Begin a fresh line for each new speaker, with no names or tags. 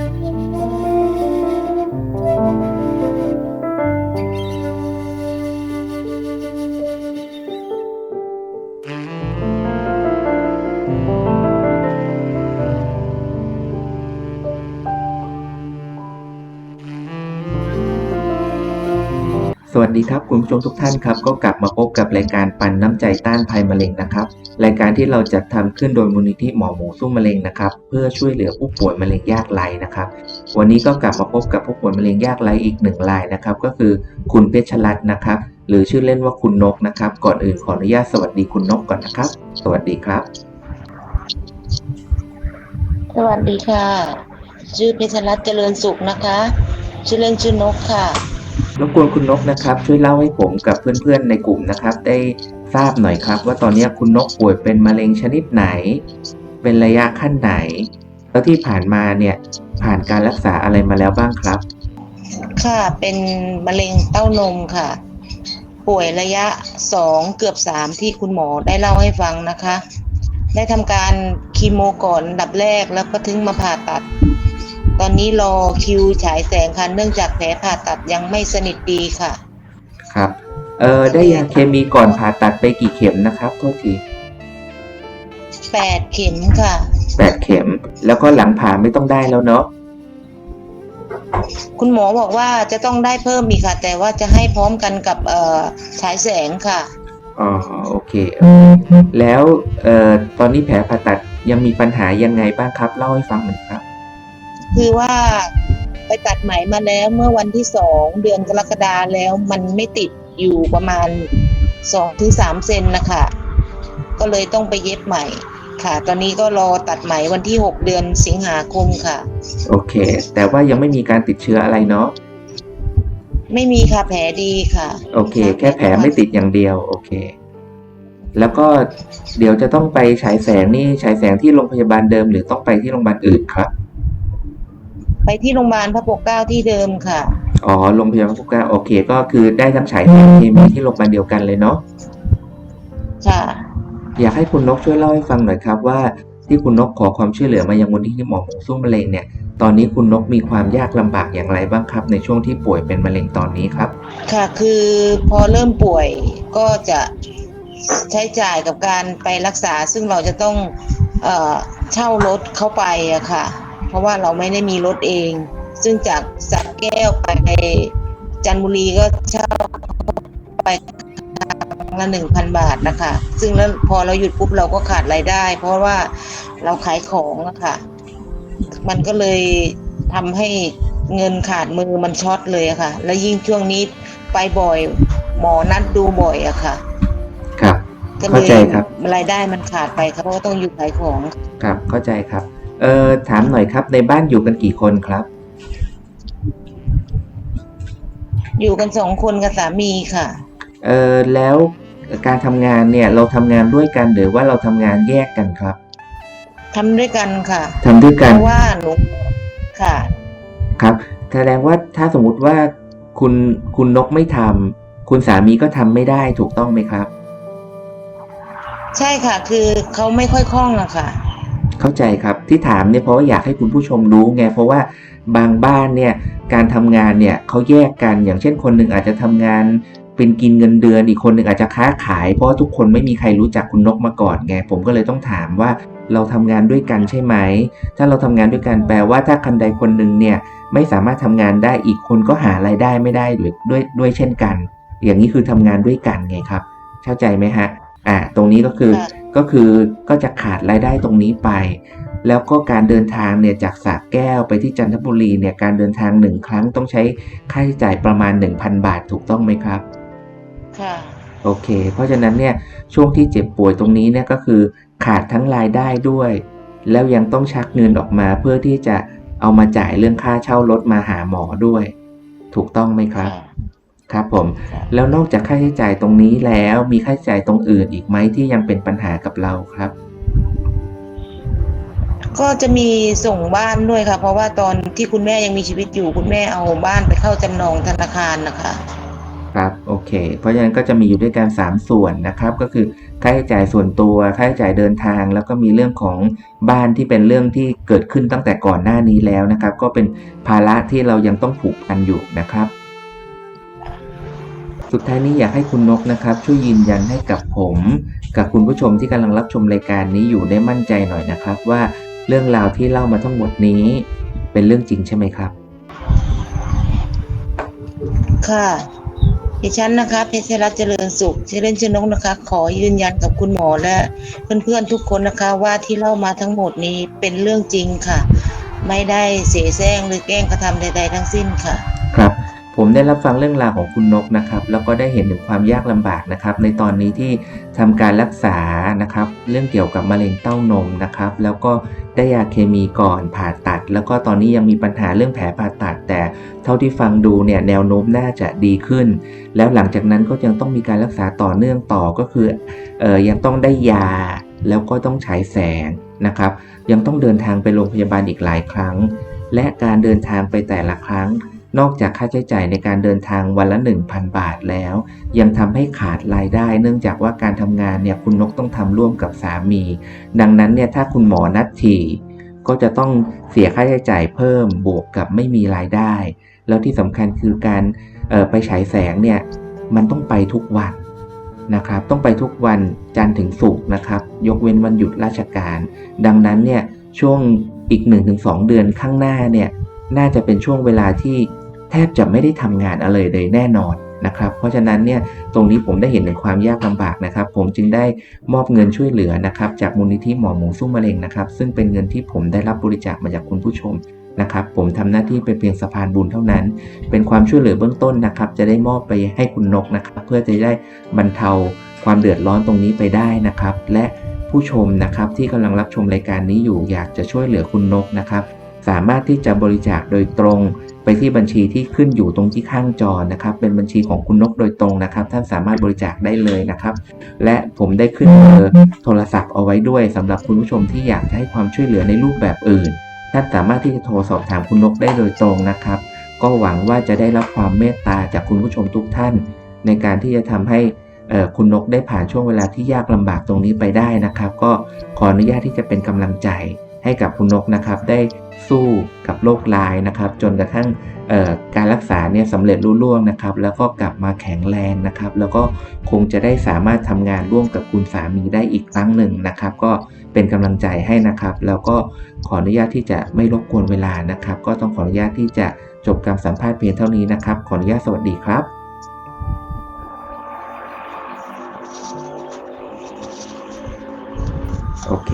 Bye. สวัสดีครับคุณผู้ชมทุกท่านครับก็กลับมาพบกับรายการปันน้ำใจต้านภัยมะเร็งนะครับ รายการที่เราจัดทำขึ้นโดยมูลนิธิหมอหมูสู้มะเร็งนะครับเพื่อช่วยเหลือผู้ป่วยมะเร็งยากไร้นะครับ วันนี้ก็กลับมาพบกับผู้ป่วยมะเร็งยากไร้อีกหนึ่งรายนะครับ ก็คือคุณเพชรรัตน์นะครับ หรือชื่อเล่นว่าคุณนกนะครับ ก่อนอื่นขออนุญาตสวัสดีคุณนกก่อนนะครับ สวัสดีครับ
สวัสดีค่ะ ชื่อเพชรรัตน์เจริญสุขนะคะ ชื่อเล่นชื่อนกค่ะ
รบกวนคุณนกนะครับ ช่วยเล่าให้ผมกับเพื่อนๆในกลุ่มนะครับ ได้ทราบหน่อยครับ ว่าตอนนี้คุณนกป่วยเป็นมะเร็งชนิดไหน เป็นระยะขั้นไหน แล้วที่ผ่านมาเนี่ยผ่านการรักษาอะไรมาแล้วบ้างครับ
ค่ะเป็นมะเร็งเต้านมค่ะ ป่วยระยะสองเกือบสามที่คุณหมอได้เล่าให้ฟังนะคะ ได้ทำการคีโมก่อนดับแรกแล้วก็ถึงมาผ่าตัด ตอนนี้รอคิวฉายแสงค่ะเนื่องจากแผลผ่าตัดยังไม่สนิทดีค่ะ
ครับ เออได้ยาเคมีก่อนผ่าตัดไปกี่เข็มนะครับโทษที
แปดเข็มค่ะ
แปดเข็ม แล้วก็หลังผ่าไม่ต้องได้แล้วเนาะ
คุณหมอบอกว่าจะต้องได้เพิ่มอีกค่ะ แต่ว่าจะให้พร้อมกันกับเอ่อฉายแสงค่ะ
อ๋อโอเคแล้วเอ่อตอนนี้แผลผ่าตัดยังมีปัญหายังไงบ้างครับ เล่าให้ฟังหน่อย ครับ
คือว่าไปตัดไหมมาแล้วเมื่อวันที่สองเดือนกรกฎาแล้วมันไม่ติดอยู่ประมาณสองถึงสามเซนนะคะก็เลยต้องไปเย็บใหม่ค่ะ ตอนนี้ก็รอตัดไหมวันที่หกเดือนสิงหาคมค่ะ
โอเค แต่ว่ายังไม่มีการติดเชื้ออะไรเนาะ
ไม่มีค่ะแผลดีค่ะ
โอเค แค่แผลไม่ติดอย่างเดียว โอเค แล้วก็เดี๋ยวจะต้องไปฉายแสงนี่ฉายแสงที่โรงพยาบาลเดิม หรือต้องไปที่โรงพยาบาลอื่นครับ
ไปที่โรงพยาบาลพระปกเกล้าที่เดิมค่ะ
อ๋อโรงพยาบาลพุกาโอเค ก็คือได้ทั้งฉายแสงเคมีที่โรงพยาบาลเดียวกันเลยเนาะ
ค่ะ
อยากให้คุณนกช่วยเล่าให้ฟังหน่อยครับว่าที่คุณนกขอความช่วยเหลือมายังมูลที่หมอหมูสู้มะเร็งเนี่ยตอนนี้คุณนกมีความยากลำบากอย่างไรบ้างครับ ในช่วงที่ป่วยเป็นมะเร็งตอนนี้ครับ
ค่ะคือพอเริ่มป่วยก็จะใช้จ่ายกับการไปรักษา ซึ่งเราจะต้องเอ่อเช่ารถเข้าไปอะค่ะ เพราะว่าเราไม่ได้มีรถเอง ซึ่งจากสักแก้วไปจันทบุรีก็เช่าไปครั้งละหนึ่งพันบาทนะคะ ซึ่งแล้วพอเราหยุดปุ๊บเราก็ขาดรายได้ เพราะว่าเราขายของอะค่ะมันก็เลยทำให้เงินขาดมือมันช็อตเลยอะค่ะ แล้วยิ่งช่วงนี้ไปบ่อยหมอนัดดูบ่อยอะค่ะ
ครับ
ก็เล
เข้ายใจครับ
รายได้มันขาดไปครับเพราะว่าต้องอยู่ขายของ
ครับ เข้าใจครับ เอ่อถามหน่อยครับ ในบ้านอยู่กันกี่คนครับ
อยู่กันสองคนกับสามีค่ะ
เอ่อแล้วการทำงานเนี่ยเราทำงานด้วยกันหรือว่าเราทำงานแยกกันครับ
ทำด้วยกันค่ะ
ทำด้วย
เพ
กัน
ราะว่าหนูค่ะ
ครับแสดงว่าถ้าสมมุติว่าคุณคุณนกไม่ทำคุณสามีก็ทำไม่ได้ถูกต้องไหมครับ
ใช่ค่ะ คือเขาไม่ค่อยคล่องอะค่ะ
เข้าใจครับที่ถามเนี่ยเพราะว่าอยากให้คุณผู้ชมรู้ไงเพราะว่าบางบ้านเนี่ยการทำงานเนี่ยเขาแยกกันอย่างเช่นคนหนึ่งอาจจะทำงานเป็นกินเงินเดือนอีกคนหนึ่งอาจจะค้าขาย เพราะทุกคนไม่มีใครรู้จักคุณนกมาก่อนไงผมก็เลยต้องถามว่าเราทำงานด้วยกันใช่ไหม ถ้าเราทำงานด้วยกันแปลว่าถ้าคนใดคนหนึ่งเนี่ยไม่สามารถทำงานได้อีกคนก็หารายได้ไม่ได้ด้วยด้วยด้วยเช่นกัน อย่างนี้คือทำงานด้วยกันไงครับ เข้าใจไหมฮะ อ่าตรงนี้ก็คือ
ค่ะ
ก็คือก็จะขาดรายได้ตรงนี้ไป แล้วก็การเดินทางเนี่ยจากสระแก้วไปที่จันทบุรีเนี่ยการเดินทางหนึ่งครั้งต้องใช้ค่าใช้จ่ายประมาณ 1,000 บาทถูกต้องไหมครับ
ค่ะ
โอเค เพราะฉะนั้นเนี่ยช่วงที่เจ็บป่วยตรงนี้เนี่ยก็คือขาดทั้งรายได้ด้วย แล้วยังต้องชักเงินออกมาเพื่อที่จะเอามาจ่ายเรื่องค่าเช่ารถมาหาหมอด้วย ถูกต้องไหมครับ ครับผม
ค่ะ
แล้วนอกจากค่าใช้จ่ายตรงนี้แล้วมีค่าใช้จ่ายตรงอื่นอีกไหมที่ยังเป็นปัญหากับเราครับ
ก็จะมีส่งบ้านด้วยค่ะ เพราะว่าตอนที่คุณแม่ยังมีชีวิตอยู่ คุณแม่เอาบ้านไปเข้าจำนองธนาคารนะคะ
ครับโอเค เพราะฉะนั้นก็จะมีอยู่ด้วยกัน3ส่วนนะครับ ก็คือค่าใช้จ่ายส่วนตัวค่าใช้จ่ายเดินทาง แล้วก็มีเรื่องของบ้านที่เป็นเรื่องที่เกิดขึ้นตั้งแต่ก่อนหน้านี้แล้วนะครับ ก็เป็นภาระที่เรายังต้องผูกพันอยู่นะครับ สุดท้ายนี้อยากให้คุณนกนะครับ ช่วยยืนยันให้กับผม กับคุณผู้ชมที่กำลังรับชมรายการนี้อยู่ได้มั่นใจหน่อยนะครับ ว่าเรื่องราวที่เล่ามาทั้งหมดนี้ เป็นเรื่องจริงใช่ไหมครับ
ค่ะดิฉันนะคะเพชรรัตน์เจริญสุขชื่อเล่นชื่อนกนะคะ ขอยืนยันกับคุณหมอและเพื่อนๆทุกคนนะคะ ว่าที่เล่ามาทั้งหมดนี้เป็นเรื่องจริงค่ะ ไม่ได้เสแสร้งหรือแกล้งกระทำใด ๆ ทั้งสิ้นค่ะ
ผมได้รับฟังเรื่องราวของคุณนกนะครับแล้วก็ได้เห็นถึงความยากลำบากนะครับ ในตอนนี้ที่ทำการรักษานะครับ เรื่องเกี่ยวกับมะเร็งเต้านมนะครับ แล้วก็ได้ยาเคมีก่อนผ่าตัด แล้วก็ตอนนี้ยังมีปัญหาเรื่องแผลผ่าตัด แต่เท่าที่ฟังดูเนี่ยแนวโน้มน่าจะดีขึ้น แล้วหลังจากนั้นก็ยังต้องมีการรักษาต่อเนื่องต่อก็คือออยังต้องได้ยาแล้วก็ต้องฉายแสงนะครับ ยังต้องเดินทางไปโรงพยาบาลอีกหลายครั้ง และการเดินทางไปแต่ละครั้ง นอกจากค่าใช้จ่ายในการเดินทางวันละ 1,000 บาทแล้ว ยังทำให้ขาดรายได้ เนื่องจากว่าการทำงานเนี่ยคุณนกต้องทำร่วมกับสามี ดังนั้นเนี่ยถ้าคุณหมอนัดทีก็จะต้องเสียค่าใช้จ่ายเพิ่มบวกกับไม่มีรายได้ แล้วที่สำคัญคือการออไปฉายแสงเนี่ยมันต้องไปทุกวันนะครับ ต้องไปทุกวันจันทร์ถึงศุกร์นะครับ ยกเว้นวันหยุดราชการ ดังนั้นเนี่ยช่วงอีก 1-2 เดือนข้างหน้าเนี่ยน่าจะเป็นช่วงเวลาที่ แทบจะไม่ได้ทำงานอะไรเลยแน่นอนนะครับ เพราะฉะนั้นเนี่ยตรงนี้ผมได้เห็นถึงความยากลำบากนะครับ ผมจึงได้มอบเงินช่วยเหลือนะครับจากมูลนิธิหมอหมูสู้มะเร็งนะครับ ซึ่งเป็นเงินที่ผมได้รับบริจาคมาจากคุณผู้ชมนะครับ ผมทำหน้าที่เป็นเพียงสะพานบุญเท่านั้น เป็นความช่วยเหลือเบื้องต้นนะครับ จะได้มอบไปให้คุณนกนะครับ เพื่อจะได้บรรเทาความเดือดร้อนตรงนี้ไปได้นะครับ และผู้ชมนะครับที่กำลังรับชมรายการนี้อยู่อยากจะช่วยเหลือคุณนกนะครับ สามารถที่จะบริจาคโดยตรงไปที่บัญชีที่ขึ้นอยู่ตรงที่ข้างจอนะครับ เป็นบัญชีของคุณนกโดยตรงนะครับ ท่านสามารถบริจาคได้เลยนะครับ และผมได้ขึ้นเบอร์โทรศัพท์เอาไว้ด้วยสำหรับคุณผู้ชมที่อยากจะให้ความช่วยเหลือในรูปแบบอื่น ท่านสามารถที่จะโทรสอบถามคุณนกได้โดยตรงนะครับ ก็หวังว่าจะได้รับความเมตตาจากคุณผู้ชมทุกท่าน ในการที่จะทำให้คุณนกได้ผ่านช่วงเวลาที่ยากลำบากตรงนี้ไปได้นะครับ ก็ขออนุญาตที่จะเป็นกำลังใจ ให้กับคุณนกนะครับได้สู้กับโรคร้ายนะครับจนกระทั่งการรักษาเนี่ยสำเร็จรุ่ล่วงนะครับแล้วก็กลับมาแข็งแรงนะครับแล้วก็คงจะได้สามารถทำงานร่วมกับคุณสามีได้อีกครั้งหนึ่งนะครับ ก็เป็นกำลังใจให้นะครับ แล้วก็ขออนุญาตที่จะไม่รบกวนเวลานะครับ ก็ต้องขออนุญาตที่จะจบการสัมภาษณ์เพียงเท่านี้นะครับ ขออนุญาตสวัสดีครับโอเค